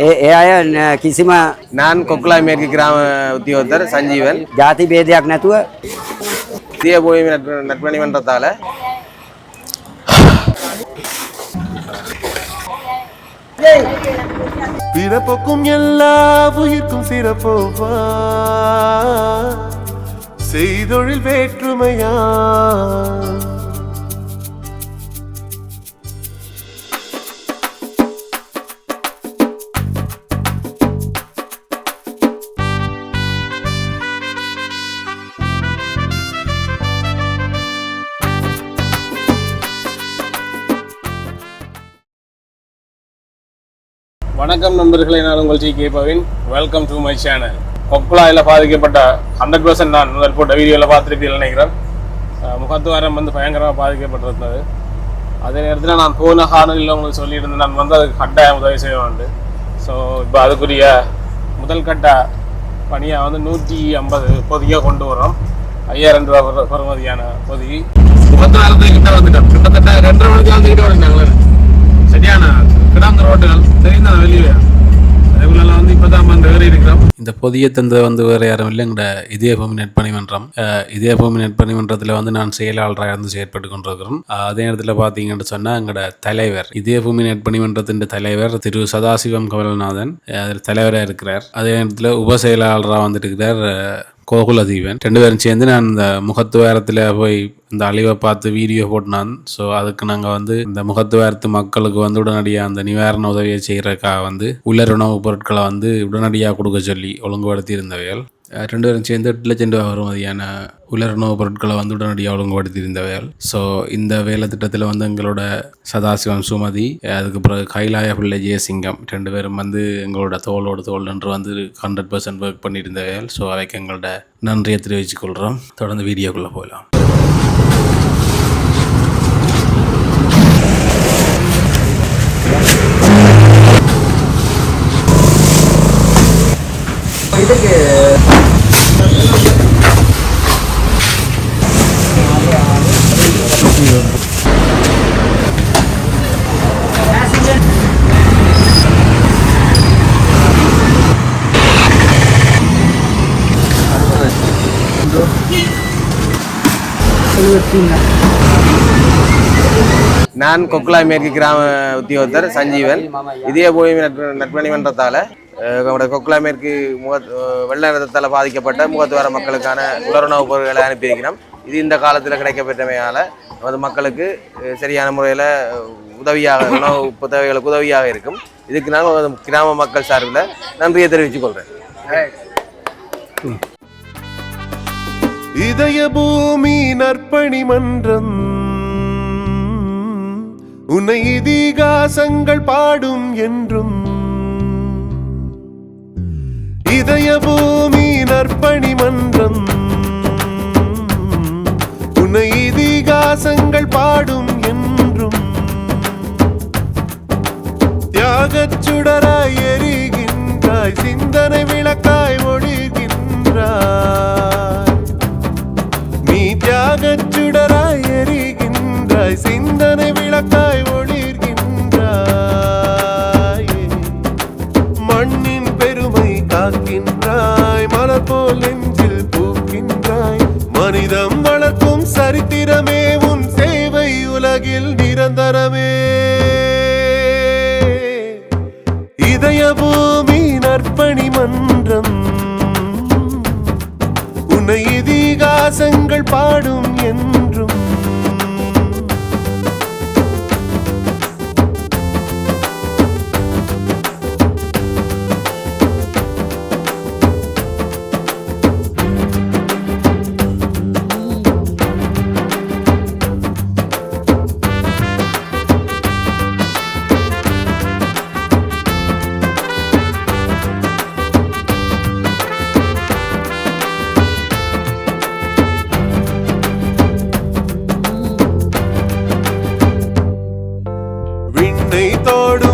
ඒ ඒ අය න- කිසිම நான் கொக்குலாய் மேற்கு கிராம உத்தியோகத்தர் சஞ்சீவன் ජාති බේදයක් නැතුව இந்திய பூமி நட்பு நட்பணி மன்றத்தால பிறப்புக்கும் எல்லா உயிர்க்கும் சிறப்போவா செய்தொழில் வேற்றுமையா வணக்கம் நண்பர்களே நான் உங்கள் G. K. Bavin. Welcome to my channel கொக்குழாயில் பாதிக்கப்பட்ட ஹண்ட்ரட் பர்சன்ட் நான் முதல் போட்ட வீடியோவில் பார்த்துருப்பீங்க நினைக்கிறேன். முகத்துவாரம் வந்து பயங்கரமாக பாதிக்கப்பட்டிருந்தது. அதே நேரத்தில் நான் போன காணொலியில் உங்களுக்கு சொல்லியிருந்தேன் நான் வந்து அதுக்கு கட்டாயம் உதவி செய்வேன் ஸோ இப்போ அதுக்குரிய முதல் கட்ட பணியாக வந்து நூற்றி ஐம்பது பொதியாக கொண்டு வரோம் ஐயாயிரம் ரூபா பெறு- பெறுமதியான பொதி. முகத்துவாரத்துக்கு கிட்ட வந்துட்டோம். கிட்டத்தட்ட ரெண்டரை மணிக்கு வந்துக்கிட்டே வந்துட்டாங்களே. சரியான கிடாந்த ரோட்டுகள் தெரிந்த வெளியே. அதுக்குள்ள வந்து இப்பதான் அந்த வேறு இருக்கிறோம். இந்த பொதிய தந்தது வந்து வேறு யாரும் இல்லை. எங்களோட இதய பூமி நெற்பணிமன்றம் அஹ் இதய பூமி வந்து நான் செயலாளராக இருந்து செயற்பட்டு கொண்டிருக்கிறேன் அதே நேரத்தில் பார்த்தீங்கன்னு சொன்னால் எங்களோட தலைவர் இதய பூமி நெற்பணிமன்றத்தின் தலைவர் திரு சதாசிவம் கமலநாதன் தலைவராக இருக்கிறார். அதே நேரத்தில் உப செயலாளராக வந்துட்டு இருக்கிறார். கோகுலதீவன் ரெண்டு பேரும் சேர்ந்து நான் இந்த முகத்துவாரத்தில் போய் இந்த அழிவை பார்த்து வீடியோ போட்டினான். ஸோ அதுக்கு நாங்கள் வந்து இந்த முகத்துவாரத்து மக்களுக்கு வந்து உடனடியாக அந்த நிவாரண உதவியை செய்கிறதுக்காக வந்து உலர் உணவுப் பொருட்களை வந்து உடனடியாக கொடுக்க சொல்லி ஒழுங்குபடுத்தி இருந்தவைகள் ரெண்டு பேரும் சேர்ந்து எட்டு லட்சம் ரூபா வருமதியான உலர் பொருட்களை வந்து உடனடியாக ஒழுங்குபடுத்தியிருந்த வேல் ஸோ இந்த வேலை திட்டத்தில் வந்து எங்களோட சதாசிவம் சுமதி அதுக்கு பிறகு கைலாய பிள்ளை ஜெயசிங்கம் ரெண்டு பேரும் வந்து எங்களோட தோளோட தோல் என்று வந்து ஹண்ட்ரட் பர்சன்ட் ஒர்க் பண்ணியிருந்தவைகள் ஸோ அவைக்கு எங்களோட நன்றியை தெரிவித்துக் கொள்கிறோம் தொடர்ந்து வீடியோக்குள்ளே போகலாம். நான் கொக்குலாய் மேற்கு கிராம உத்தியோகத்தர் சஞ்சீவன். இதய பூமி நட்பு நட்பணி மன்றத்தால நம்முடைய கொக்குலாய் மேற்கு முக வெள்ள நிறத்தால் பாதிக்கப்பட்ட முகத்துவார மக்களுக்கான உலருணவுப் பொருட்களை அனுப்பியிருக்கிறோம். இது இந்த காலத்தில் கிடைக்கப்பெற்றமையால நமது மக்களுக்கு சரியான முறையில் உதவியாக உணவு தேவைகளுக்கு உதவியாக இருக்கும். இதுக்கு நான் கிராம மக்கள் சார்பில் நன்றியை தெரிவித்துக் கொள்கிறேன். இதய பூமி நற்பணி மன்றம். உன்னை இதிகாசங்கள் பாடும் என்றும். இதய பூமி மண்ணின் பெருமை காக்கின்றாய் மலர் போல் நெஞ்சில் பூக்கின்றாய். மனிதம் வளர்க்கும் சரித்திரமே உன் சேவை உலகில் நிரந்தரமே. இதய பூமி நற்பணி மன்றம் உன்னை இதிகாசங்கள் பாடும் என் ¡Gracias!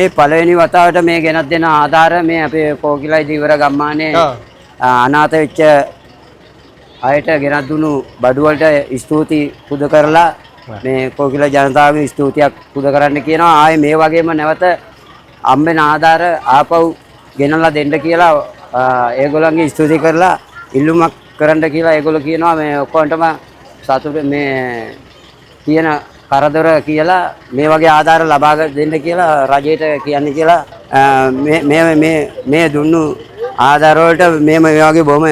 මේ පළවෙනි වතාවට මේ ගෙනත් දෙන ආධාර මේ අපේ කෝකිලයි දීවර ගම්මානේ. අනාථ වෙච්ච අයට ගෙනත් දුණු බඩුවලට ස්තුති පුද කරලා මේ කෝකිල ජනතාවගේ ස්තුතියක් පුද කරන්න කියනවා. ආයේ මේ වගේම නැවත අම්බෙන ආධාර ආපහු ගෙනල්ලා දෙන්න කියලා ඒගොල්ලන්ගේ ස්තුති කරලා ඉල්ලුමක් කරන්න කියලා ඒගොල්ලෝ කියනවා. මේ ඔක්කොන්ටම සතුට මේ තියෙන කරදර කියලා මේ වගේ ආධාර ලබා ගන්න දෙන්න කියලා රජයට කියන්නේ කියලා අ, මේ මේ මේ මේ දුන්නු ආධාර වලට මේ මේ වගේ බොහොම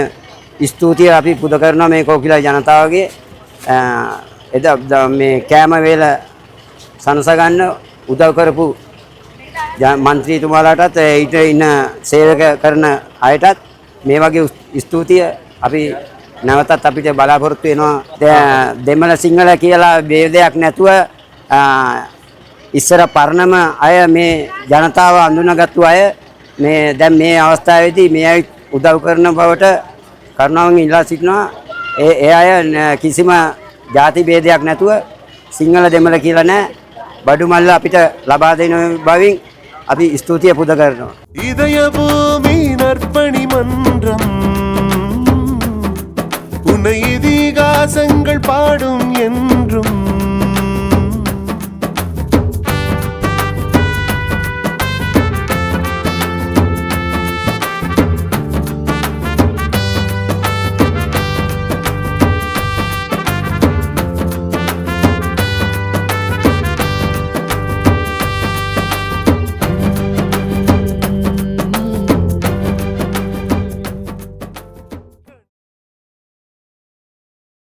ස්තුතිය අපි පුද කරනවා මේ කෝකිලා ජනතාවගේ. අ, එදා ද- මේ කෑම වේල සනස ගන්න උදව් කරපු ජ- මන්ත්‍රීතුමාලාටත් ඒ ඊට ඉන්න සේවක කරන අයටත් මේ වගේ උස්- ස්තුතිය අපි නැවතත් අපිට බලාපොරොත්තු වෙනවා. දෙමළ සිංහල කියලා ભેදයක් නැතුව ඉස්සර පරණම අය මේ ජනතාව අඳුනගත්තු අය මේ දැන් මේ අවස්ථාවේදී මේ අය උදව් කරන බවට කරුණාවෙන් ඉල්ලා සිටිනවා. ඒ ඒ අය කිසිම ಜಾති ભેදයක් නැතුව සිංහල දෙමළ කියලා නැහැ බඩු මල්ල අපිට ලබා දෙන බවින් අපි ස්තුතිය පුද කරනවා. ඉදය භූමි නර්පණි මන්න உன்னை இதிகாசங்கள் பாடும் என்றும்